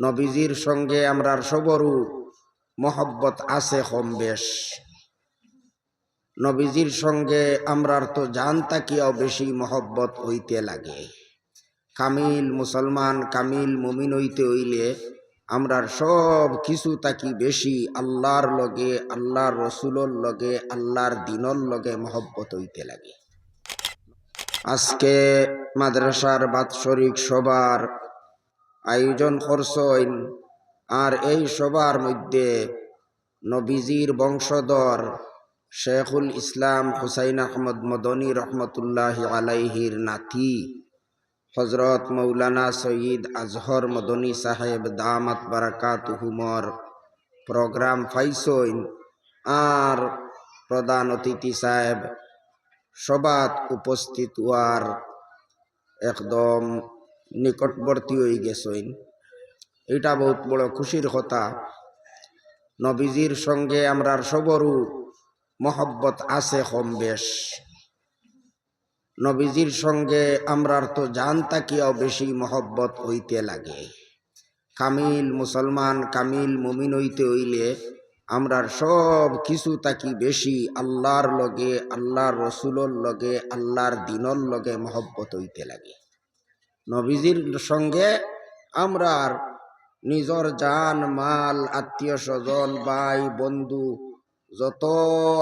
নবীজির সঙ্গে আমরার সবরু মহব্বত আছে কম বেশ। নবীজির সঙ্গে আমরার তো জান তাকিয়াও বেশি মহব্বত হইতে লাগে। কামিল মুসলমান, কামিল মুমিন হইতে হইলে আমরার সব কিছু তাকি বেশি আল্লাহর লগে, আল্লাহর রসুলর লগে, আল্লাহর দিনর লগে মহব্বত হইতে লাগে। আজকে মাদ্রাসার বাৎসরিক সবার আয়োজন করছেন। আর এই সবার মধ্যে নবীজির বংশধর শেখুল ইসলাম হুসাইন আহমদ মদনী রহমতুল্লাহ আলাইহির নাতি হজরত মৌলানা সঈদ আজহর মদনী সাহেব দামাত বারাকাত হুমর প্রোগ্রাম ফাইসইন আর প্রধান অতিথি সাহেব সবাত উপস্থিত হওয়ার একদম নিকটবর্তী হয়ে গেছেন এটা বহুত বড় খুশির কথা। নবীজির সঙ্গে আমরার সবরু মহব্বত আছে কম বেশ। নবীজির সঙ্গে আমরার তো জান তাকিয়াও বেশি মহব্বত হইতে লাগে। কামিল মুসলমান কামিল মুমিন হইতে হইলে আমরার সব কিছু তাকি বেশি আল্লাহর লগে, আল্লাহর রসুলর লগে, আল্লাহর দিনর লগে মহব্বত হইতে লাগে। নবীজির সঙ্গে আমরার নিজর জান, মাল, আত্মীয় স্বজন, ভাই, বন্ধু যত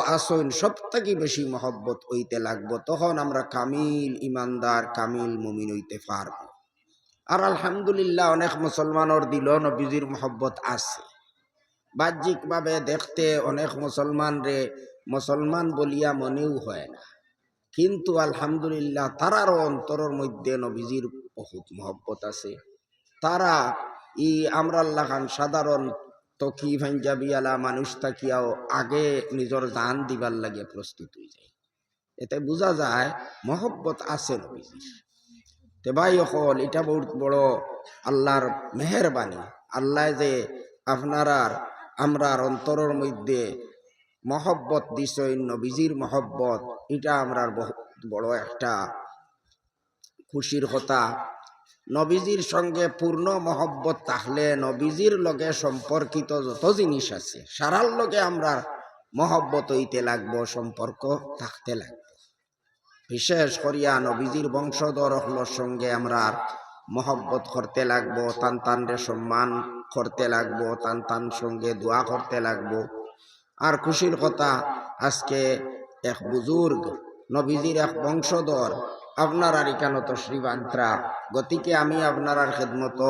আসন সব থেকে বেশি মহব্বত হইতে লাগবো। তখন আমরা কামিল ইমানদার, কামিল মুমিন হইতে পারব। আর আলহামদুলিল্লাহ অনেক মুসলমানের দিল নবীজির মহব্বত আছে। বাহ্যিকভাবে দেখতে অনেক মুসলমান রে মুসলমান বলিয়া মনেও হয় না। কিন্তু আলহামদুলিল্লাহ তারারও অন্তরের মধ্যে নবীজির বহুত মহব্বত আছে। তারা ই আমরাল্লাহ খান সাধারণ তকি ভাঞ্জাবি আলা মানুষ তাকিয়াও আগে নিজর জান দিবার লাগে প্রস্তুত হয়ে যায়। এতে বোঝা যায় মহব্বত আছে নবীজির। তে ভাই অকল এটা বহুত বড় আল্লাহর মেহরবানি। আল্লাহ যে আপনারার আমরার অন্তরের মধ্যে মহব্বত দিছই নবীজির মহব্বত, এটা আমরার বহুত বড় একটা খুশির কথা। নবীজির সঙ্গে পূর্ণ মহব্বত থাকলে নবীজির লগে সম্পর্কিত যত জিনিস আছে, সারার লগে আমরা মহব্বত হইতে লাগবো, সম্পর্ক থাকতে লাগবে। বিশেষ করিয়া নবীজির বংশধর হলোর সঙ্গে আমরা মহব্বত করতে লাগবো, তান তানরে সম্মান করতে লাগবো, তান তান সঙ্গে দোয়া করতে লাগবো। আর খুশির কথা, আজকে এক বুজুর্গ, নবীজির এক বংশধর আপনার আর শ্রীবান্ত্রা। গতিকে আমি আপনার আর খেদমত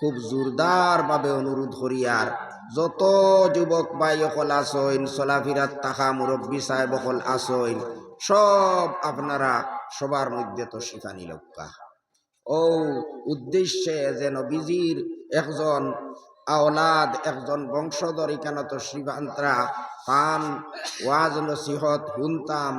খুব জোরদারভাবে অনুরোধ করি আর। যত যুবক ভাই অকল আসইন চলাফিরাত তাহা মুরব্বী সাহেব অকল আসইন সব আপনারা সবার মধ্যে তো শিখানি লক্কা ও উদ্দেশ্যে যে নবীজির একজন আওলাদ, একজন বংশধর ইকানত শ্রীবান্ত্রা পান ওয়াজ নসিহত শুনতাম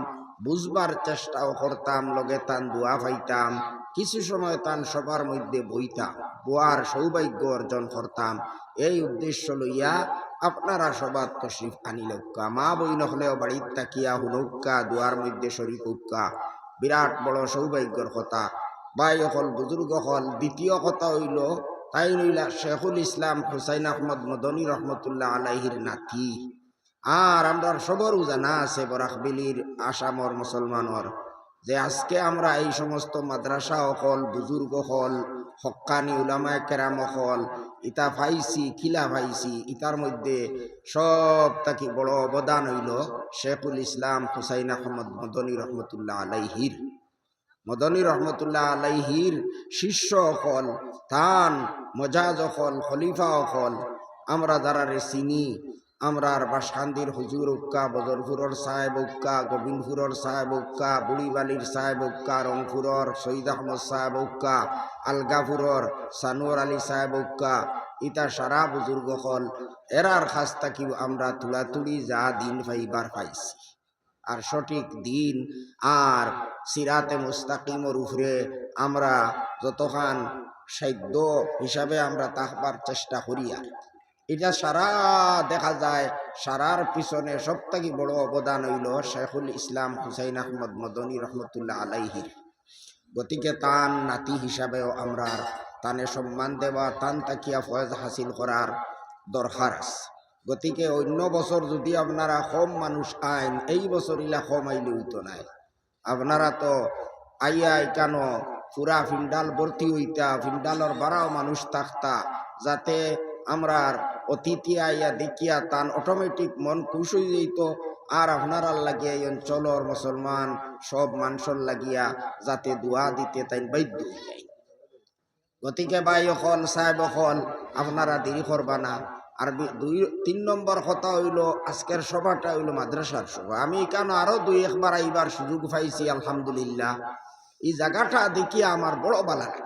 বুঝবার চেষ্টাও করতাম, লগে তান দোয়া পাইতাম। কিছু সময় তান সবার মধ্যে বইতাম, বোয়ার সৌভাগ্য অর্জন করতাম। এই উদ্দেশ্য লইয়া আপনারা সবার তশরিফ আনিলক্কা মা বই নহলেও বাড়ির তাকিয়া হুনৌকা দুয়ার মধ্যে শরিক উক্কা। বিরাট বড় সৌভাগ্যর কথা। বাই হল বুজুর্গ হল। দ্বিতীয় কথা হইল, তাই নইলা শেখুল ইসলাম হুসাইন আহমদ মদনী রহমতুল্লাহ আলাইহির নাতি। আর আমরা সবরও জানা আছে বরাকবিলির আসামর মুসলমানর। যে আজকে আমরা এই সমস্ত মাদ্রাসা হল বুজুর্গ হল হক্কানি উলামায় কেরাম হল ইতা ভাইছি খিলা ভাইছি ইতার মধ্যে সব তাকি বড় অবদান হইল শেখুল ইসলাম হুসাইন আহমদ মদনী রহমতুল্লাহ আলাইহির। মদনী রহমতুল্লাহ আলাইহির শিষ্য অকল তান মজাজ অকল, খলিফা অকল, আমরা যারা রে চিনি আমরার বাসকান্দির হুজুর উক্কা, বদরপুরর সাহেব উক্কা, গোবিন্দপুরর সাহেব উক্কা, বুড়িবালির সাহেব উক্কা, রংপুরর সৈদ আহমদ সাহেব উক্কা, আলগাপুরর সানোয়ার আলী সাহেব উক্কা, ইতা সারা বুজুর্গ হল। এরার খাস থাকি আমরা তুলাতুলি যা দিন পাইবার পাইছি। আর সঠিক দিন আর সিরাতে মুস্তাকিমর উপরে আমরা যতখান সাধ্য হিসাবে আমরা তাহবার চেষ্টা করি আর এটা সারা দেখা যায়, সারার পিছনে সব থেকে বড় অবদান হইল শেখুল ইসলাম হুসাইন আহমদ মদনী রহমতুল্লাহ আলাইহির। গতিকে তান নাতি হিসাবেও আমরা তানে সম্মান দেওয়া, তান তাকিয়া ফয়েজ হাসিল করার দরকার আছে। গতিকে অন্য বছর যদি আপনারা কম মানুষ আইন, এই বছর ইলা কম আইলে হইতো নাই আপনারা তো আইয়া কেন পুরা ফিন্ডাল ভর্তি হইতা, ফিন্ডালর বারাও মানুষ থাকতা, যাতে আমরার অতিথি আইয়া দেখিয়া তান অটোমেটিক মন খুশ হয়ে যেত আর আপনার লাগিয়া এই অঞ্চলর মুসলমান সব লাগিয়া যাতে দোয়া দিতে তাই বাধ্য হয়ে যায়। গতিকে বাই অকল সাহেব অকল আপনারা দেরি করবা না। আর দুই, তিন নম্বর কথা হইল, আজকের সভাটা হইল মাদ্রাসার সভা। আমি কেন আরও দুই, একবার আইবার সুযোগ পাইছি, আলহামদুলিল্লাহ। এই জায়গাটা দেখিয়া আমার বড় ভালো লাগে।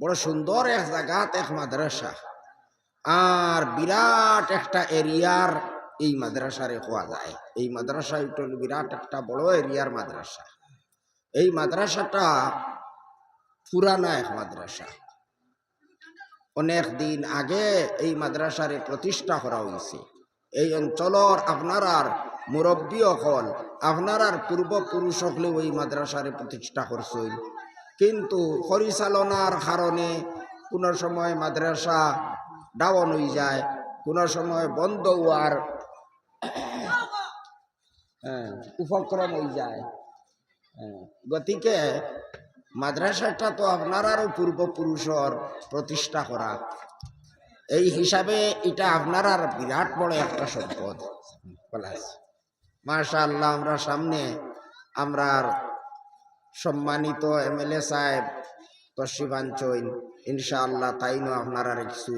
বড় সুন্দর এক জায়গাত এক মাদ্রাসা। আর বিরাট একটা এরিয়ার এই মাদ্রাসারে হওয়া যায়। এই মাদ্রাসা এটা বিরাট একটা বড় এরিয়ার মাদ্রাসা। এই মাদ্রাসাটা পুরানা এক মাদ্রাসা। অনেক দিন আগে এই মাদ্রাসারে প্রতিষ্ঠা করা হয়েছে। এই অঞ্চলর আপনারার মুরব্বী অকল, আপনারার পূর্বপুরুষ হলেও এই মাদ্রাসারে প্রতিষ্ঠা করছেন। কিন্তু পরিচালনার কারণে কোনো সময় মাদ্রাসা ডাউন হয়ে যায়। কোনো সময় বন্ধ হওয়ার হ্যাঁ, উপক্রম হয়ে যায়। হ্যাঁ, গতিকে মাদ্রাসাটা তো আপনারারও পূর্বপুরুষর প্রতিষ্ঠা করা। এই হিসাবে এটা আপনার আর বিরাট বড় একটা সম্পদ। মাশা আল্লাহ আমরা সামনে আমরার সম্মানিত এমএলএ সাহেব তশিবাঞ্চইন ইনশাআল্লাহ তাইনও আপনারা কিছু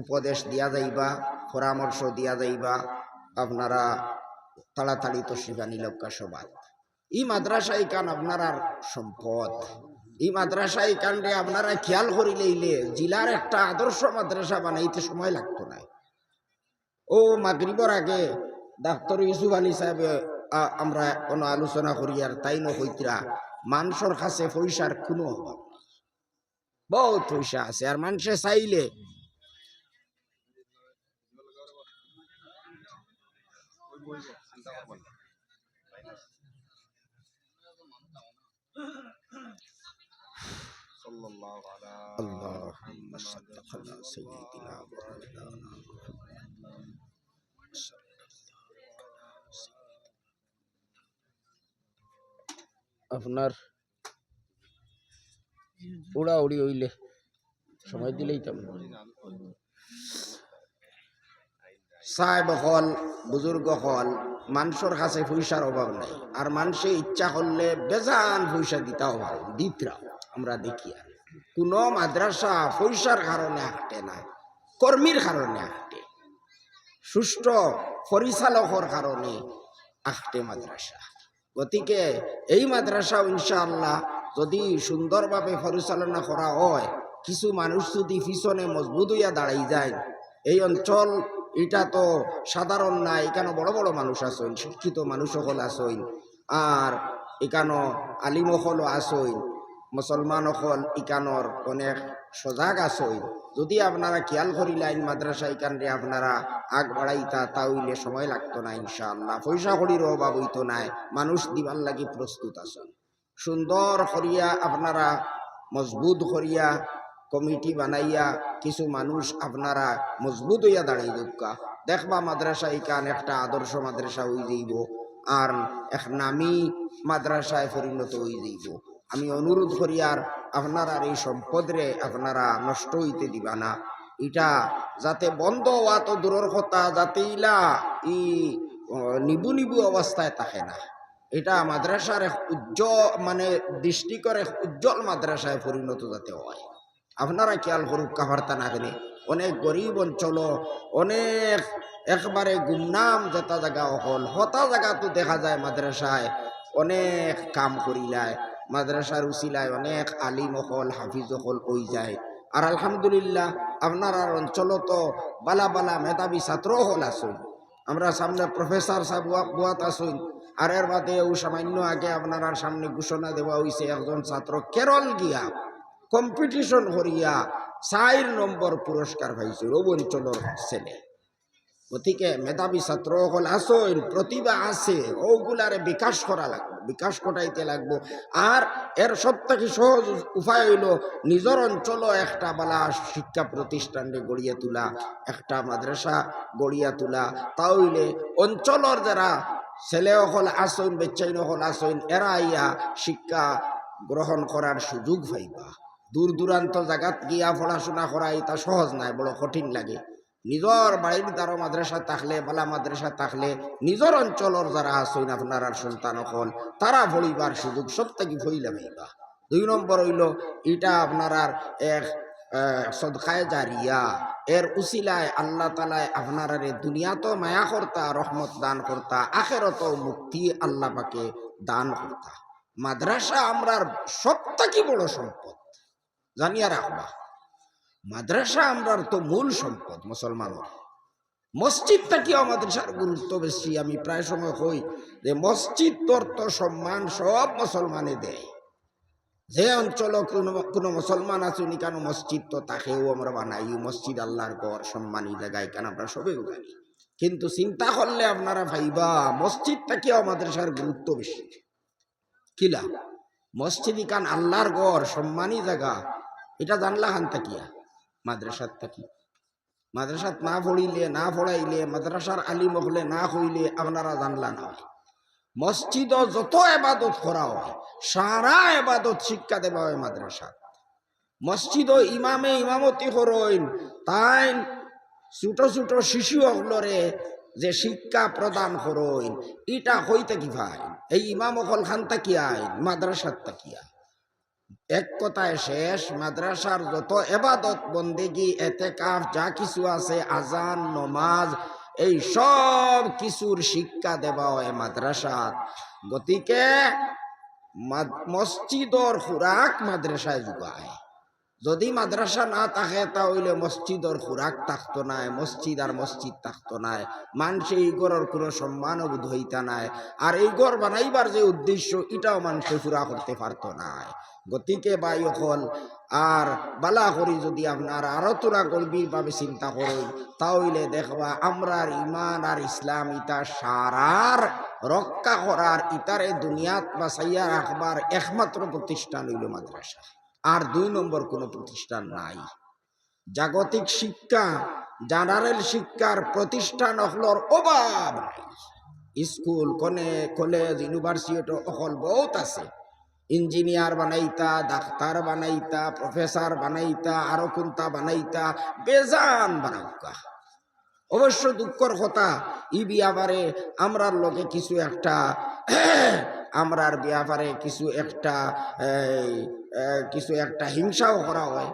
উপদেশ দিয়া যাইবা, পরামর্শ দিয়া যাইবা, আপনারা তাড়াতাড়ি তশিবানি লক্কা সবাই। এই মাদ্রাসা কান আপনার সম্পদ। এই মাদ্রাসা কাণ্ডে আপনারা খেয়াল করিলেইলে জেলার একটা আদর্শ মাদ্রাসা বানাইতে সময় লাগতো না। ও মাগরিবর আগে ডাক্তার ইউসুফ আলী সাহেবে আমরা কোনো আলোচনা করি আর তাই ন হইতরা মানুষের কাছে পয়সার কোনো অভাব। বহুত পয়সা আছে, আর মানুষে চাইলে اللهم صل على سيدنا مولانا محمد আপনার উড়া উড়ি হইলে সময় দিলেই তেমন সাহেব হল বুজুর্গ হল মানুষের কাছে পয়সার অভাব নাই। আর মানুষে ইচ্ছা করলে বেজান পয়সা দিতাও পারে দিতরাও আমরা দেখি আর কোনো মাদ্রাসা পয়সার কারণে আঁকটে না কর্মীর কারণে আঁকটে সুষ্ঠু পরিচালকের কারণে আঁকটে মাদ্রাসা গতিকে এই মাদ্রাসা ইনশাআল্লাহ যদি সুন্দরভাবে পরিচালনা করা হয়, কিছু মানুষ যদি পিছনে মজবুত হইয়া দাঁড়াই যায়, এই অঞ্চল এটা তো সাধারণ না, এখানে বড় বড় মানুষ আসইন শিক্ষিত মানুষ সকল আসইন আর এখানো আলিম সকলও আসইন মুসলমান সকল ইকানোর অনেক সজাগ আসইন যদি আপনারা খেয়াল করিলেন মাদ্রাসা ইকানরে আপনারা আগ বাড়াইতা, তাহলে সময় লাগতো না, ইনশাআল্লাহ। পয়সা করির অভাব হইতো নাই মানুষ দিবার লাগি প্রস্তুত আছেন। সুন্দর করিয়া আপনারা, মজবুত করিয়া কমিটি বানাইয়া কিছু মানুষ আপনারা মজবুত হইয়া দাঁড়াই দোকা দেখবা মাদ্রাসা কান একটা আদর্শ মাদ্রাসা হয়ে যাইব, আর এক নামি মাদ্রাসায় পরিণত হয়ে যাইব। আমি অনুরোধ করি আর আপনারা এই সম্পদরে আপনারা নষ্ট হইতে দিবা না। এটা যাতে বন্ধ হওয়া তো দূরের কথা যাতে ইলা ই নিবু নিবু অবস্থায় থাকে না। এটা মাদ্রাসার এক উজ্জ্বল মানে দৃষ্টিকর এক উজ্জ্বল মাদ্রাসায় পরিণত যাতে হয়। আপনারা খেয়াল করুক কাভারতা না অনেক গরিব অঞ্চল, অনেক একবারে গুমনাম যতা জায়গা অকল, হতা জায়গা তো দেখা যায় মাদ্রাসায়। অনেক কাম করিলায়, মাদ্রাসার উচিলায় অনেক আলিম অকল, হাফিজ অকল ওই যায়। আর আলহামদুলিল্লাহ, আপনার অঞ্চল তো বালা বালা মেধাবী ছাত্র হল আসুন আমরা সামনে প্রফেসর সাহেব বুয়াত আসুন আর এর বাদে ও সামান্য আগে আপনার সামনে ঘোষণা দেওয়া হয়েছে একজন ছাত্র কেরল গিয়া। কম্পিটিশন করিয়া চার নম্বর পুরস্কার পাইছে ও অঞ্চলের ছেলে গতিকে মেধাবী ছাত্র সকল আসইন প্রতিভা আছে ওগুলারে বিকাশ করা লাগবে, বিকাশ ঘটাইতে লাগবো। আর এর সব থেকে সহজ উপায় হইল নিজের অঞ্চল একটা বালা শিক্ষা প্রতিষ্ঠানে গড়িয়ে তোলা, একটা মাদ্রাসা গড়িয়া তোলা। তা হইলে অঞ্চলের যারা ছেলে অকল আসইন বেচাইন অকল আসইন এরা ইয়া শিক্ষা গ্রহণ করার সুযোগ পাইবা। দূর দূরান্ত জায়গাত গিয়া পড়াশোনা করা এটা সহজ নাই, বড় কঠিন লাগে। নিজর বাড়ির দ্বারা মাদ্রাসা থাকলে বালা মাদ্রাসা থাকলে নিজর অঞ্চলের যারা আসইন আপনার সন্তান অকল তারা ভরিবার সুযোগ সব থেকে ভইলা পাইবা দুই নম্বর হইল এটা আপনার আর এক সদকায় জারিয়া এর উসিলায় আল্লাহ তালায় আপনার আরে দুনিয়াতো মায়া কর্তা রহমত দান কর্তা আখেরত মুক্তি আল্লাহ পাকে দান কর্তা মাদ্রাসা আমরার সব থেকে বড় সম্পদ। জানিয়া রাখবা মাদ্রাসা আমরার তো মূল সম্পদ মুসলমানের মসজিদ থেকেও মাদ্রাসার গুরুত্ব বেশি। আমি প্রায় সময় কই যে মসজিদ তোর তো সম্মান সব মুসলমানে দেয়। যে অঞ্চল কোনো কোনো মুসলমান উনি কেন মসজিদ তো তাকেও আমরা বানাই? মসজিদ আল্লাহর ঘর, সম্মানী জায়গায় কেন আমরা সবেও জানি? কিন্তু চিন্তা করলে আপনারা ভাইবা, মসজিদ থেকেও মাদ্রাসার গুরুত্ব বেশি। কিলা মসজিদ কান আল্লাহর গড় সম্মানী জায়গা? এটা জানলা খান তাকিয়া মাদ্রাসার থাকি। মাদ্রাসাত না পড়িলে না পড়াইলে মাদ্রাসার আলিম হলে, না হইলে আপনারা জানলা না মসজিদ যত এবাদত করা হয় সারা এবাদত শিক্ষা দেওয়া হয় মাদ্রাসা মসজিদ ইমামে ইমামতি করইন তাই ছোট ছোট শিশু অগলরে যে শিক্ষা প্রদান করইন ইটা হইতে কি ভাই। এই ইমাম অকল খান আইন মাদ্রাসার তাকিয়া এক কথায় শেষ, মাদ্রাসার যত এবাদত বন্দেগি এতে কাফ যা কিছু আছে, আজান, নমাজ, এই সব কিছুর শিক্ষা দেওয়া হয় মাদ্রাসাত। গতিকে মসজিদর খুরাক মাদ্রাসায় যোগায়। যদি মাদ্রাসা না থাকে, তাহলে মসজিদর খুরাক থাকতো নাই মসজিদ আর মসজিদ থাকতো নাই মানুষে এই গড়ের কোনো সম্মান বোধ হইতা নাই আর এই গড় বানাইবার যে উদ্দেশ্য, এটাও মানুষে পুরা করতে পারতো নাই গতিকে বাই হল আর বালা করি যদি আপনার আরও তোরা গর্বীভাবে চিন্তা করেন, তাহলে দেখবা আমরার ইমান আর ইসলাম ইটা সারার, রক্ষা করার ইতারে দুনিয়াত বা বাসাইয়া রাখবার একমাত্র প্রতিষ্ঠান হইল মাদ্রাসা। আর দুই নম্বর কোনো প্রতিষ্ঠান নাই। জাগতিক শিক্ষা, জেনারেল শিক্ষার প্রতিষ্ঠান অকলর অভাব নাই। স্কুল, কনে, কলেজ ইউনিভার্সিটি অকল বহুত আছে। ইঞ্জিনিয়ার বানাইতা, ডাক্তার বানাইতা, প্রফেসর বানাইতা আরও কোনটা বানাইতা, বেজান বানাউকা অবশ্য দুঃখর কথা, ই বিয়াবারে আমরার লোকে কিছু একটা আমরার বিয়াবারে কিছু একটা কিছু একটা হিংসাও করা হয়।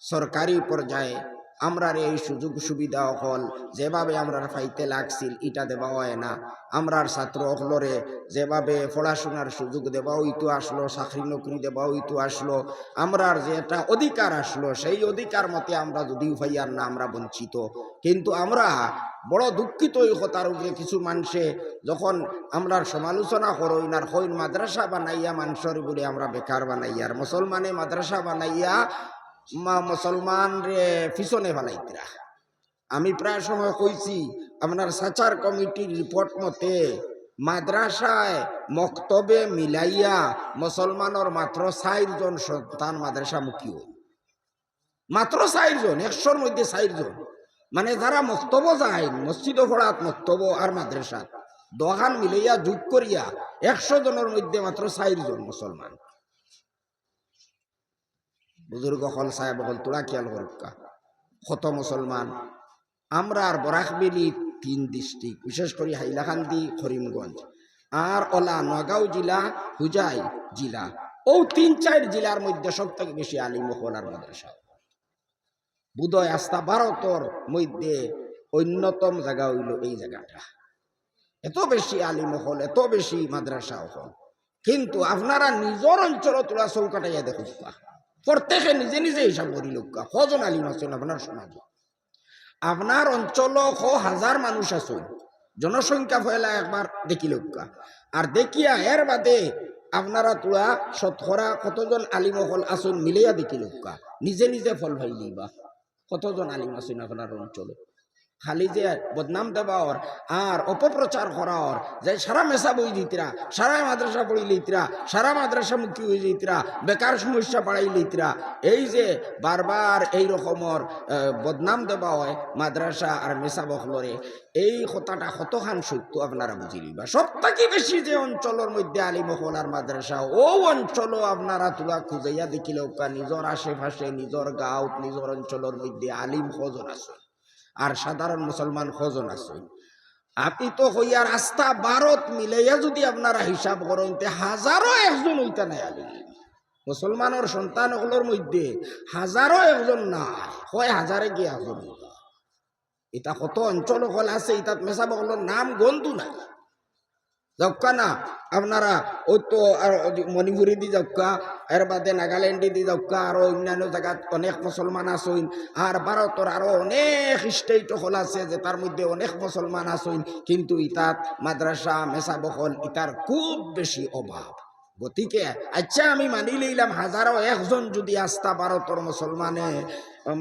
সরকারি পর্যায়ে আমরার এই সুযোগ সুবিধা হল, যেভাবে আমরার ফাইতে লাগছিল, ইটা দেওয়া হয় না। আমরার ছাত্র হলরে যেভাবে পড়াশোনার সুযোগ দেওয়া হইতো আসলো, চাকরি নকরি দেওয়া হইতো আসলো। আমরার যে একটা অধিকার আসলো, সেই অধিকার মতে আমরা যদিও পাইয়ার না, আমরা বঞ্চিত। কিন্তু আমরা বড় দুঃখিত এই কথার উপরে কিছু মানুষে যখন আমরা সমালোচনা করইন আর হইন মাদ্রাসা বানাইয়া মানুষের বলে আমরা বেকার বানাইয়ার মুসলমানে মাদ্রাসা বানাইয়া মুসলমান রে পিছনে ফেলাইতরা। আমি প্রায় সময় কইছি, আপনার সাচার কমিটির রিপোর্ট মতে মাদ্রাসায় মক্তবে মিলাইয়া মুসলমানের মাত্র জন সন্তান মাদ্রাসামুখী হই মাত্র জন, একশোর মধ্যে জন। মানে যারা মক্তব যায় মসজিদ পড়াত মক্তব আর মাদ্রাসাত। দোকান মিলাইয়া, যোগ করিয়া, একশো জনের মধ্যে মাত্র জন মুসলমান বুজুর্গ হল সাহেব হল তোরা খেয়াল করুকা কত মুসলমান আমরা আর বরাকবেলি তিন ডিস্ট্রিক্ট, বিশেষ করে হাইলাকান্দি, করিমগঞ্জ। আর ওলা নগাঁও জেলা, হুজাই জেলা। ও তিন চার জেলার মধ্যে সব থেকে বেশি আলিম হলার মাদ্রাসা। বুধয় আস্থা ভারতর মধ্যে অন্যতম জায়গা হইল এই জায়গাটা। এত বেশি আলিম হল এত বেশি মাদ্রাসা হল কিন্তু আপনারা নিজের অঞ্চল তোলা চৌকাটাইয়া দেখুন প্রত্যেকে নিজে নিজে হিসাব করি লোকা কজন আলিম আছেন আপনার সমাজে? আপনার অঞ্চল ক হাজার মানুষ আছেন জনসংখ্যা ফেলা একবার দেখি লোকা আর দেখিয়া এর বাদে আপনারা তোলা শতকরা কতজন আলিম হল আসুন মিলিয়া দেখি লোকা নিজে নিজে ফল ভাই বা কতজন আলিম আছেন আপনার অঞ্চলে? খালি যে বদনাম দেওয়ার আর অপপ্রচার করার যে সারা মেসা বই দিতরা, সারা মাদ্রাসা পড়ি লইতরা সারা মাদ্রাসা মুখী হয়ে যাইতরা বেকার সমস্যা বাড়াই লইতরা এই যে বারবার এই রকমর বদনাম দেওয়া হয় মাদ্রাসা আর মেসা বখলরে, এই কথাটা কতখান সত্য আপনারা বুঝি লিবা সব থেকে বেশি যে অঞ্চলের মধ্যে আলী মহল আর মাদ্রাসা, ও অঞ্চলও আপনারা তুলা খুঁজাইয়া দেখিলেও নিজের আশেপাশে, নিজের গাঁৱত নিজের অঞ্চলের মধ্যে আলিম খজন আছে। আর সাধারণ মুসলমান খজন আছে। আপনি তো হইয়া রাস্তা ভারত মিলাইয়া যদি আপনারা হিসাব করেন হাজারো একজন হইতা নাই আলিম মুসলমানের সন্তানগুলোর মধ্যে হাজারো একজন নাই, হয় হাজারে গিয়ে একজন। এটা কত অঞ্চল হল আছে ইতাত মেসা বগলের নাম গন্ধু নাই। যাওকা না? আপনারা ওই তো আর মণিপুরি দি যাওকা এর বাদে নাগাল্যান্ডে দি যাওকা আরও অন্যান্য জায়গাত অনেক মুসলমান আসইন আর ভারতের আরও অনেক স্টেট হল আছে যে তার মধ্যে অনেক মুসলমান আসইন কিন্তু ইতাত মাদ্রাসা মেসা বহল ইতার খুব বেশি অভাব গতিকে আচ্ছা আমি মানি লইলাম হাজারো একজন যদি আস্থা ভারতের মুসলমানে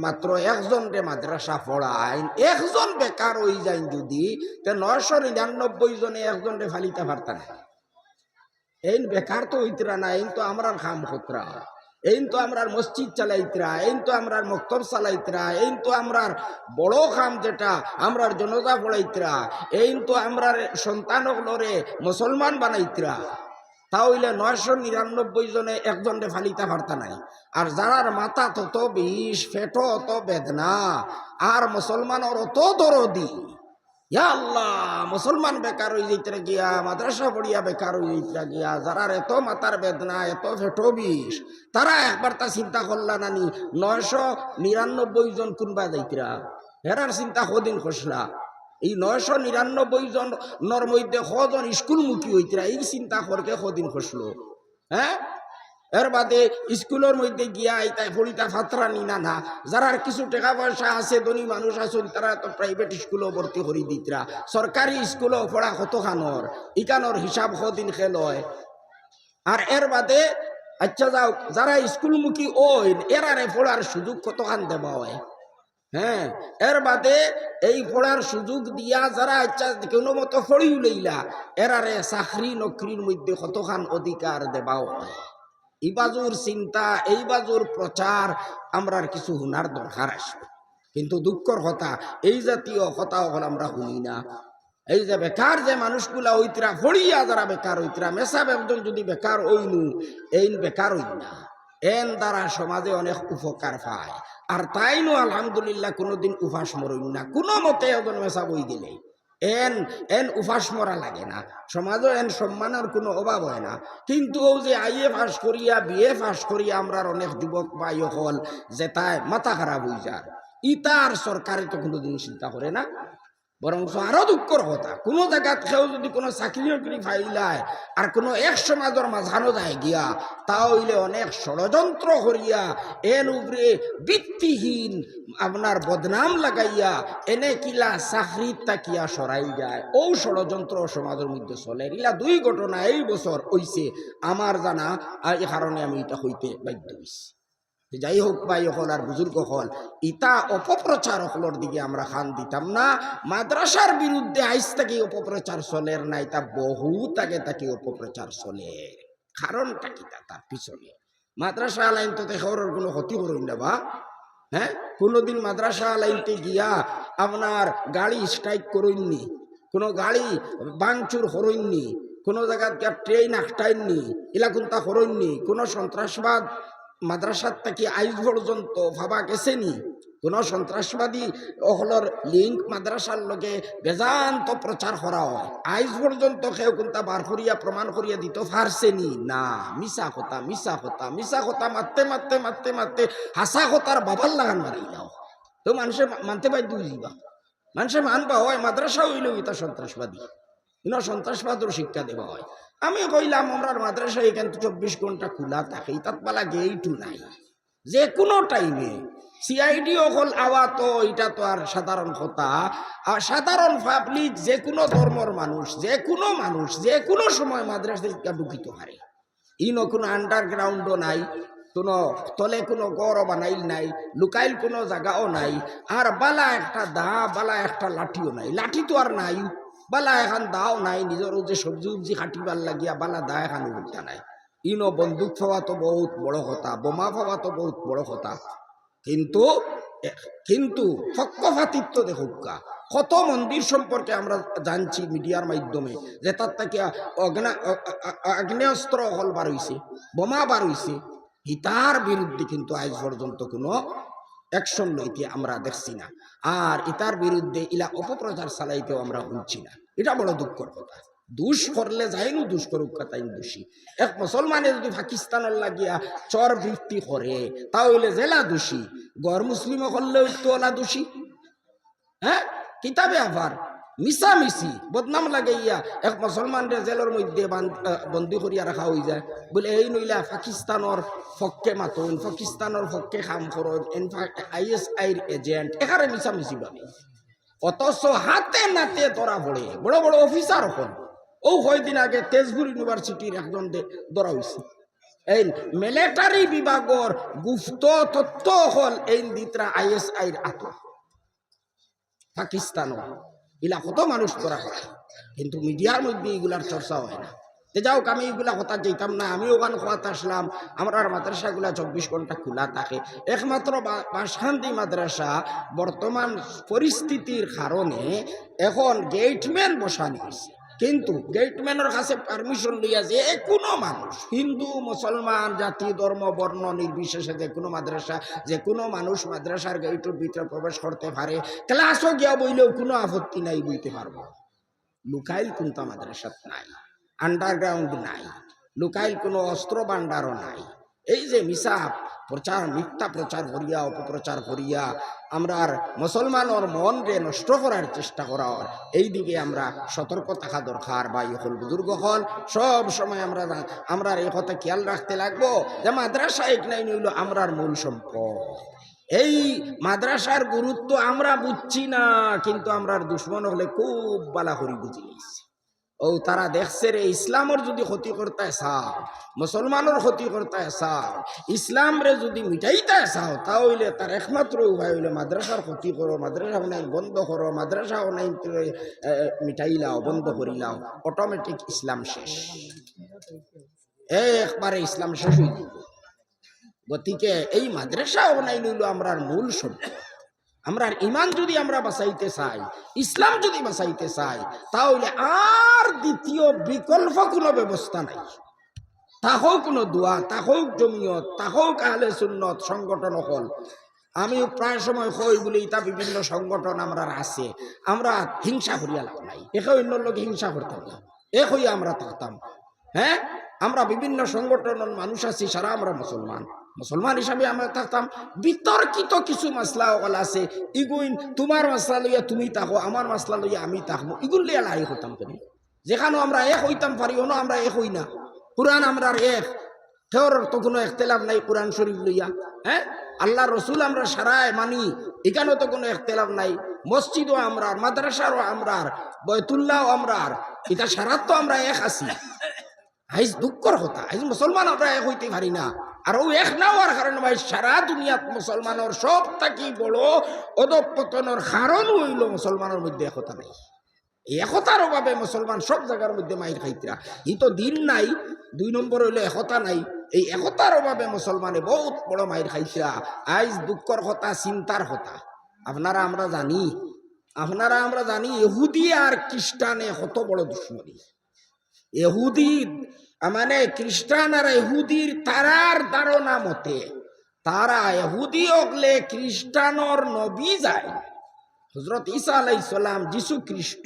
মাত্র একজন রে মাদ্রাসা পড়ায় একজন বেকার হয়ে যায় যদি, তে নয়শো নিরানব্বই জনে একজন রে ফালিতে পারতা না এই বেকার তো হইতরা না এই তো আমরার খাম খতরা এই তো আমরার মসজিদ চালাইতরা এই তো আমরার মক্তব চালাইতরা এই তো আমরার বড় খাম যেটা আমরার জনতা পড়াইতরা এই তো আমরার সন্তানগুলোরে মুসলমান বানাইতরা তাহলে নয়শো নিরানব্বই জনে একজনে ফালিতা পারতা নাই। আর যারার মাথা তত বিষ ফেটো অত বেদনা, আর মুসলমানের অত দরদি। ইয়া আল্লাহ, মুসলমান বেকার হয়ে যাইতে গিয়া, মাদ্রাসা পড়িয়া বেকার হয়ে যাইতে গিয়া, যারার এত মাথার বেদনা, এত ফেটো বিষ, তারা একবার তা চিন্তা করলা নানি, নয়শো নিরানব্বই জন কোনবা যাইতরা? হেরার চিন্তা কদিন খসলা এই নয়শো নিরানব্বই জনের মধ্যে কজন স্কুলমুখী হইতরা এই চিন্তা করকে কদিন খসলো হ্যাঁ এর বাদে স্কুলের মধ্যে গিয়া ইতাই ফলিতা ফাতরা নিনা না যারার কিছু টাকা পয়সা আছে, ধনী মানুষ আছেন তারা তো প্রাইভেট স্কুলও ভর্তি করে দিতরা সরকারি স্কুলও পড়া কতখানোর ইকানোর হিসাব কদিন খেল হয় আর এর বাদে আচ্ছা যাও যারা স্কুলমুখী ওই এরারে পড়ার সুযোগ কতখান দেওয়া হয় হ্যাঁ এর বাদে এই পড়ার সুযোগ দিয়া যারা ইচ্ছা কোনো মতো পড়িও লইলা, এরারে চাকরি নকরির মধ্যে কতখান অধিকার দেবাও। এই বাজুর চিন্তা, এই বাজুর প্রচার আমরার কিছু হুনার দরকার আসবে কিন্তু দুঃখর কথা, এই জাতীয় কথা হল আমরা শুনি না। এই যে বেকার যে মানুষগুলা হইতরা ফড়িয়া যারা বেকার হইতরা মেসাব একজন যদি বেকার হইনু এই বেকার হইন না এন দ্বারা সমাজে অনেক উপকার পায়। আর তাই নো আলহামদুলিল্লাহ কোনোদিন উপাস মরই না। কোনো মতে একজন মেসা বই দিলেই। এন এন উপাস মরা লাগে না। সমাজও এন সম্মানের কোনো অভাব হয় না। কিন্তু ও যে আইএ পাস করিয়া, বিএ পাস করিয়া আমরার অনেক যুবক বা হল, যে তাই মাথা খারাপ হয়ে যায়। ইতার সরকারে তো কোনোদিন চিন্তা করে না। বরং আরও দুঃখর কথা কোনো জায়গাত কেউ যদি কোনো চাকরি নকরি ফাইলায়, আর কোনো এক সমাজের মাঝানো যায় গিয়া তাহলে অনেক ষড়যন্ত্র করিয়া এর উপরে ভিত্তিহীন আপনার বদনাম লাগাইয়া, এনে কিলা চাকরির তাকিয়া সরাই যায়। ও ষড়যন্ত্র সমাজের মধ্যে চলে। ইলা দুই ঘটনা এই বছর হইছে আমার জানা এই কারণে আমি এটা হইতে বাধ্য হইছি যাই হোক ভাই হল আর বুজুর্গ হল ইতা অপপ্রচার হলর দিকে আমরা খান দিতাম না। মাদ্রাসার বিরুদ্ধে আইস থেকে অপপ্রচার চলের না এটা বহুত আগে তাকে অপপ্রচার চলে। কারণটা কি তার পিছনে। মাদ্রাসা আলাইন তো দেখর কোনো ক্ষতি করুন না বা? হ্যাঁ? কোনোদিন মাদ্রাসা আলাইনতে গিয়া আপনার গাড়ি স্ট্রাইক করুননি, কোনো গাড়ি বাংচুর হরইননি কোনো জায়গাত গিয়া ট্রেন আটটাইননি এলাকুন্তা হরইননি কোনো সন্ত্রাসবাদ মাদ্রাসার থেকে আইজ পর্যন্ত ভাবা গেছেনি। কোন সন্ত্রাসবাদী অহলর লিঙ্ক মাদ্রাসার লগে বেজান্ত প্রচার করা হয়। আইজ পর্যন্ত কেউ কোনটা বার করিয়া প্রমাণ করিয়া দিত পারছেনি। না মিশা কথা মিশা কথা মিশা কথা মারতে মারতে মারতে মারতে হাসা কথার বাবার লাগান মারি যাও। তো মানুষের মানতে বাধ্য যাবা। মানুষের মানবা হয়, মাদ্রাসা হইল এটা সন্ত্রাসবাদী। ইন সন্ত্রাসবাদের শিক্ষা দেওয়া হয়। আমি কইলাম, আমরা মাদ্রাসা এখান চব্বিশ ঘণ্টা খোলা থাকে তাত পালা গেইটু নাই। যে কোনো টাইমে সিআইডি অকল আওয়া তো, এটা তো আর সাধারণ কথা। আর সাধারণ পাবলিক যে কোনো ধর্মর মানুষ, যে কোনো মানুষ, যে কোনো সময় মাদ্রাসা ঢুকিতে পারে। ইনো কোনো আন্ডারগ্রাউন্ডও নাই, কোনো তলে কোনো গড় বানাইল নাই, লুকাইল কোনো জায়গাও নাই, আর বালা একটা দা, বালা একটা লাঠিও নাই। লাঠি তো আর নাই। বালা এখন দাও নাই, নিজের যে সবজি উবজি কাটিবার লাগিয়া বালা দা এখন উল্টা নাই। ইনো বন্দুক পাওয়া তো বহুত বড় কথা, বোমা পাওয়া তো বহুত বড় কথা। কিন্তু কিন্তু পক্ষপাতিত্ব দেখুকা কত মন্দির সম্পর্কে আমরা জানছি মিডিয়ার মাধ্যমে, যে তার থেকে অ- আগ্নেয়াস্ত্র হল বার বোমা বার হইছে ইতার বিরুদ্ধে কিন্তু আজ পর্যন্ত কোনো অ্যাকশন লইতে আমরা দেখছি না। আর ইতার বিরুদ্ধে ইলা অপপ্রচার চালাইতেও আমরা শুনছি না। এটা বড় দুঃখর কথা। দুষ করলে যাইনু, দুষ করুক তাই দোষী এক মুসলমানে যদি পাকিস্তানের লাগিয়া চর বৃত্তি করে, তাহলে জেলা দোষী। গড় মুসলিম করলেও তো ওলা দোষী। হ্যাঁ? কিতাবে আবার মিশামিশি বদনাম লাগাইয়া এক মুসলমানরে জেলের মধ্যে বন্দি করিয়া রাখা হয়ে যায়। বলে, এই নইলা পাকিস্তানের ফককে মাতুন পাকিস্তানের ফককে কাম করুন আই এস আইর এজেন্ট এখানে মিশামিশি ভাবে অথচ হাতে নাতে ধরা পড়ে। বড় বড় অফিসার হন। ও কয়দিন আগে তেজপুর ইউনিভার্সিটির একজন ধরা হয়েছে এই মিলিটারি বিভাগর গুপ্ত তত্ত্ব হল এই দিতরা আইএস আইর আত। পাকিস্তান এগুলা কত মানুষ ধরা হয়? কিন্তু মিডিয়ার মধ্যে এগুলার চর্চা হয় না। তে যাও আমি এইগুলা কথা যেতাম না, আমি ওখানে খোয়াতে আসলাম। আমার মাদ্রাসাগুলা চব্বিশ ঘণ্টা খোলা থাকে। একমাত্র বাসখান্তি মাদ্রাসা বর্তমান পরিস্থিতির কারণে এখন গেটম্যান বসানি হয়েছে কিন্তু গেটম্যানের কাছে পারমিশন লইয়া যে কোনো মানুষ, হিন্দু, মুসলমান, জাতি, ধর্ম, বর্ণ, নির্বিশেষে যে কোনো মাদ্রাসা, যে কোনো মানুষ মাদ্রাসার গেটের ভিতরে প্রবেশ করতে পারে। ক্লাসও গিয়া বইলেও কোনো আপত্তি নাই, বইতে পারব। লুকাইল কিন্তু মাদ্রাসাত নাই। আন্ডারগ্রাউন্ড নাই। লুকাইল কোনো অস্ত্র ভাণ্ডারও নাই। এই যে মিশা প্রচার, মিথ্যা প্রচার করিয়া, অপপ্রচার করিয়া আমরার মুসলমানের মন রে নষ্ট করার চেষ্টা করার, এই দিকে আমরা সতর্ক থাকা দরকার বা ইহল বুজুর্গ হল সব সময় আমরা আমরা এই কথা খেয়াল রাখতে লাগবো যে মাদ্রাসা এক নাই, নইল আমরার মূল সম্পদ। এই মাদ্রাসার গুরুত্ব আমরা বুঝছি না, কিন্তু আমরার দুশ্মন হলে খুব বালা করি বুঝি। ও তারা দেখছে রে, ইসলামের যদি ক্ষতি করতে চাও মুসলমানের ক্ষতি করতে চাও ইসলাম রে যদি মিটাইতে চাও তাহলে তার একমাত্র উপায় হইলে মাদ্রাসার ক্ষতি করো মাদ্রাসা নাই, বন্ধ করো মাদ্রাসা নাই মিটাইলাও, বন্ধ করিলাও অটোমেটিক ইসলাম শেষ। একবারে ইসলাম শেষ হয়ে গতিকে এই মাদ্রাসা নাই নিল আমরার মূল সম্পদ আমরার ইমান যদি আমরা বাঁচাইতে চাই, ইসলাম যদি বাঁচাইতে চাই, তাহলে আর দ্বিতীয় বিকল্প কোনো ব্যবস্থা নাই। তাহও কোনো দোয়া তাহও জমিয়ত তাহও কাহলে সুন্নত, সংগঠন হল। আমি প্রায় সময় কই বলি তা বিভিন্ন সংগঠন আমরা আছে। আমরা হিংসা করিয়া লাভ নাই। একে অন্য লোক হিংসা করতাম না। এ হইয়া আমরা থাকতাম। হ্যাঁ? আমরা বিভিন্ন সংগঠনের মানুষ আছি, সারা আমরা মুসলমান। মুসলমান হিসাবে আমরা থাকতাম। বিতর্কিত কিছু মাসলা ওগুলো আছে। ইগুইন তোমার মাসলা লইয়া তুমি থাকো, আমার মাসলা লইয়া আমি থাকব। ইগুল লিয়া লাই হতাম তুমি যেখানে আমরা এক হইতাম পারি অন্য আমরা এক হই না। কোরআন আমরা এক। কেউর তো কোনো একতেলাফ নাই কোরআন শরীফ লইয়া হ্যাঁ? আল্লাহ রসুল আমরা সারায় মানি, এখানেও তো কোনো একতেলাফ নাই। মসজিদও আমরার, মাদ্রাসারও আমরার, বয়তুল্লাহও আমরার, এটা সারাত তো আমরা এক আছি। আইজ দুঃখর কথা। আইজ মুসলমান আমরা এক হইতে পারি না। আর ও এক না হওয়ার কারণে ভাই সারা দুনিয়াত মুসলমানের সব থাকি বড় অধপতনের কারণ হইল মুসলমানের মধ্যে একতা নেই। একতার অভাবে মুসলমান সব জায়গার মধ্যে মাইর খাইতরা। ই তো দিন নাই, দুই নম্বর হইল একতা নাই। এই একতার অভাবে মুসলমানে বহুত বড় মাইর খাইতরা। আইজ দুঃখর কথা, চিন্তার কথা। আপনারা, আমরা জানি। আপনারা, আমরা জানি, ইহুদি আর খ্রিস্টানে কত বড় দুশ্মনী। এহুদি মানে খ্রিস্টান আর এহুদির তারার ধারণা মতে, তারা এহুদি অগলে খ্রিস্টানর নবী যায়। হজরত ঈসা আলাই সালাম যিশু খ্রিস্ট,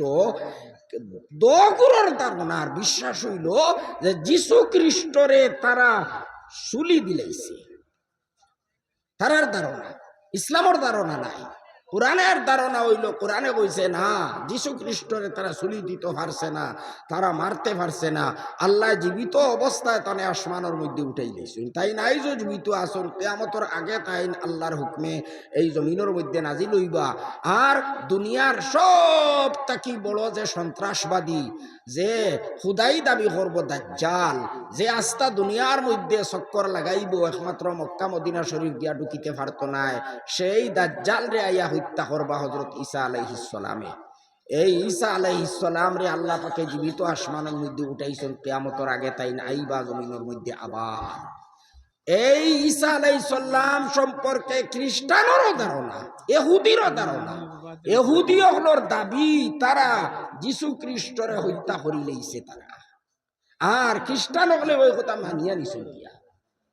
দগুরর ধারণার বিশ্বাস হইল যে যিশু খ্রিস্টরে তারা সুলি দিলাইছে। তারার ধারণা, ইসলামর ধারণা নাই। কোরআনের ধারণা হইল, কোরআনে কইছে না যীশু খ্রিস্টরে তারা চুলি দিতে পারছে না, তারা মারতে পারছে না। আল্লাহ জীবিত অবস্থায় তানে আসমানের মধ্যে উঠাই দিয়েছেন। তাই নাই যে জীবিত আসর কেয়ামতর আগে তাই আল্লাহর হুকমে এই জমিনের মধ্যে নাজি লইবা আর দুনিয়ার সব তাকি বড় যে সন্ত্রাসবাদী যে খুদাই দাবি করব দাজ্জাল, যে আস্থা দুনিয়ার মধ্যে চক্কর লাগাইব, একমাত্র মক্কা মদিনা শরীফ দিয়া ঢুকিতে পারত নাই। সেই দাজ্জাল রে আইয়া হত্যা করবা হজরত ঈসা আলাইহিসালামে এই ঈসা আলাইহিসালাম রে আল্লাহ পাকে জীবিত আসমানের মধ্যে উঠাইছেন, কেয়ামতর আগে তাই আইবা জমিনের মধ্যে আবার। এই ঈসা আলাইসাল্লাম সম্পর্কে খ্রিস্টানেরও ধারণা এহুদিরও ধারণা। এহুদি হলোর দাবি তারা যীশু খ্রিস্টরে হত্যা করি লইছে তারা। আর খ্রিস্টান হলে ওই কথা মানিয়া নিছেন দিয়া।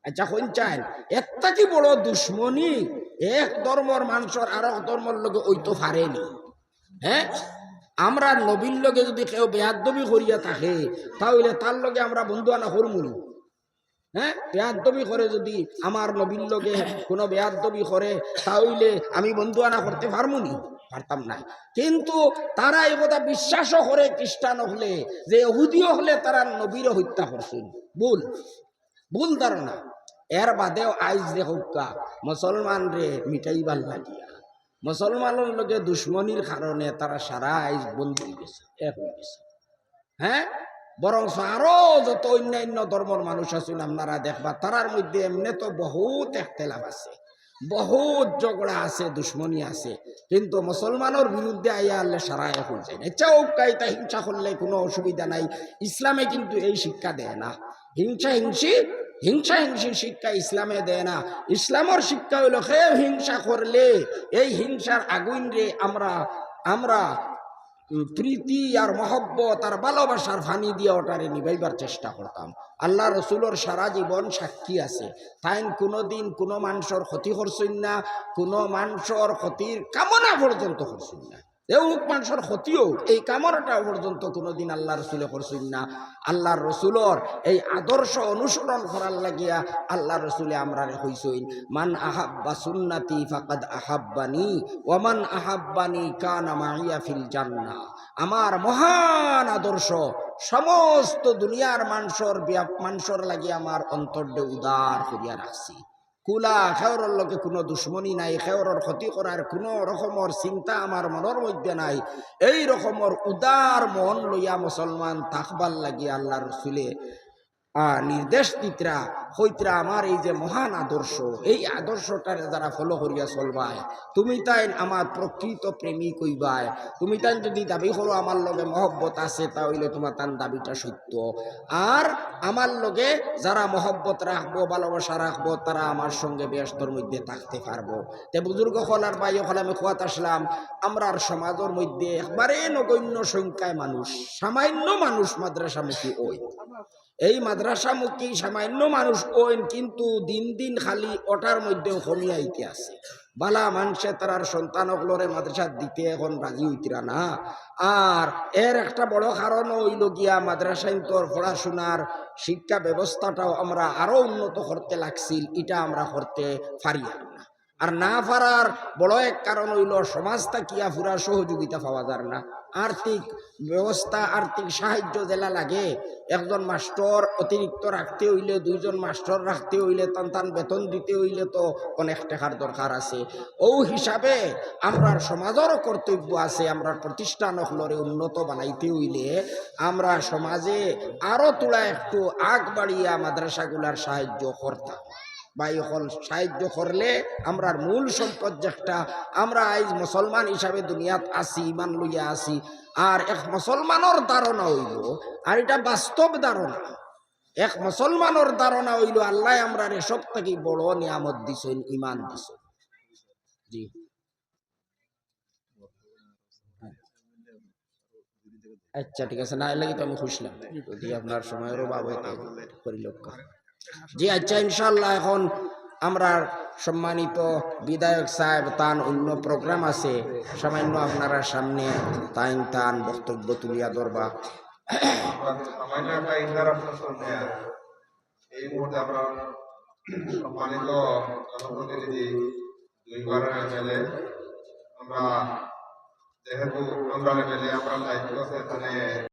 আচ্ছা কোন চান একটা কি বড় দুশ্মনী এক ধর্মর মানুষের আর এক ধর্মর লগে ওই তো পারেনি হ্যাঁ? আমরা নবীর লগে যদি কেউ বেয়াদবি করিয়া থাকে তাহলে তার লগে আমরা বন্ধু আনা হরমুনি। হ্যাঁ? বেয়াদবি করে যদি আমার নবীর লগে কোনো বেয়াদবি করে, তাহলে আমি বন্ধু আনা করতে পারব নি? পারতাম না। কিন্তু তারা এই কথা বিশ্বাসও করে খ্রিস্টান হলে, যে এহুদিও হলে তারা নবীর হত্যা করছেন। ভুল। ভুল ধারণা। এর বাদেও আইজ দেখুকা মুসলমান রে মিটাইবার লাগিয়া। মুসলমানের লগে দুশ্মনির কারণে তারা সারা আইজ বন্ধু হয়ে গেছে এক হয়ে গেছে। হ্যাঁ? বরং আরও যত অন্যান্য ধর্মের মানুষ আছেন, আপনারা দেখবা, তারার মধ্যে এমনি তো বহুত একতেলাপ আছে, বহুত ঝগড়া আছে, দুশ্মনী আছে, কিন্তু মুসলমানের বিরুদ্ধে আইয়া আনলে সারা হয়ে যায় না চাও কাইতা হিংসা করলে কোনো অসুবিধা নাই, ইসলামে কিন্তু এই শিক্ষা দেয় না। হিংসা হিংসি, হিংসা হিংসির শিক্ষা ইসলামে দেয় না। ইসলামের শিক্ষা হইল সে হিংসা করলে এই হিংসার আগুন রে আমরা আমরা প্রীতি আর মহব্বত আর ভালোবাসার ফানি দিয়ে ওটারে নিবাইবার চেষ্টা করতাম। আল্লাহ রসুলোর সারা জীবন সাক্ষী আছে। তাই কোনোদিন কোনো মানুষের ক্ষতি করছেন না, কোনো মানুষের ক্ষতির কামনা পর্যন্ত করছেন না। এও মানুষের ক্ষতিও এই কামনাটা পর্যন্ত কোনোদিন আল্লাহ রসুলে করছেন না। আল্লাহর রসুলর এই আদর্শ অনুসরণ করার লাগিয়া আল্লাহ রসুলে আমরা হইসইন মান আহাব্বা সুন্নাতি ফাকাদ আহাব্বানি ওমান আহাব্বানি কানা মাইয়া ফিল জান্না আমার মহান আদর্শ সমস্ত দুনিয়ার মানুষের মানুষের লাগি আমার অন্তর্দে উদার করিয়া রাখছি কুলা খেওরর লোকে কোনো দুশ্মনী নাই, খেওরর ক্ষতি করার কোনো রকমের চিন্তা আমার মনের মধ্যে নাই। এই রকমের উদার মন লইয়া মুসলমান থাকবার লাগি আল্লাহ রসুলে নির্দেশ দিতরা, হইতরা আমার এই যে মহান আদর্শ, এই আদর্শটারে যারা ফলো করিয়া চলবায়, তুমি তাই আমার প্রকৃত প্রেমিক হইবাই তুমি তাই যদি দাবি করো আমার লগে মহব্বত আছে, তাহলে তোমার তার দাবিটা সত্য। আর আমার লগে যারা মহব্বত রাখব, ভালোবাসা রাখব, তারা আমার সঙ্গে ব্যস্তর মধ্যে থাকতে পারব। তে বুজুর্গ হল আর ভাই হল আমি খোয়াত আসলাম, আমরার সমাজের মধ্যে একবারে নগণ্য সংখ্যায় মানুষ, সামান্য মানুষ মাদ্রাসামুখী ওই। এই মাদ্রাসামুখী সামান্য মানুষ ওইন কিন্তু দিন দিন খালি ওটার মধ্যেও কমিয়াইতে আছে। বালা মানুষে তারার সন্তানগুলোরে মাদ্রাসা দিতে এখন রাজি হইতিরা না। আর এর একটা বড় কারণ হইল গিয়া তোর পড়াশোনার শিক্ষা ব্যবস্থাটাও আমরা আরও উন্নত করতে লাগছিল, এটা আমরা করতে পারি না। আর না পারার বড় এক কারণ হইল সমাজ থাকিয়া ফুরা সহযোগিতা পাওয়া যায় না। আর্থিক ব্যবস্থা, আর্থিক সাহায্য জেলা লাগে, একজন মাস্টর অতিরিক্ত রাখতে হইলে, দুইজন মাস্টর রাখতে হইলে তান তান বেতন দিতে হইলে তো অনেক টাকার দরকার আছে। ও হিসাবে আমরার সমাজেরও কর্তব্য আছে, আমরা প্রতিষ্ঠান হলরে উন্নত বানাইতে হইলে, আমরা সমাজে আরও তোলা একটু আগ বাড়িয়া মাদ্রাসাগুলার সাহায্য করতাম। বা এখন সাহায্য করলে আমরার মূল সম্পদ যেটা, আমরা আজ মুসলমান হিসাবে দুনিয়াত আছি, ইমান লইয়া আছি, আর এক মুসলমানের ধারণা হইল, আর এটা বাস্তব ধারণা এক মুসলমানের ধারণা হইল, আল্লাহ আমরা রে সব থেকে বড় নিয়ামত দিছেন, ইমান দিছেন। জি। আচ্ছা ঠিক আছে, না এলে তো আমি খুশলাম যদি আপনার সময়েরও অভাব পরিলক্ষণ জি আচ্ছা ইনশাল্লাহ এখন আমরা সম্মানিত বিধায়ক সাহেব তান অন্য প্রোগ্রাম আছে। সামান্য আপনারা সামনে তাইন তান বক্তব্য তুলিয়া ধরবা। আমরা এমএলএ, আমরা যেহেতু আমরা লেভেলে আমরা দায়িত্ব তাহলে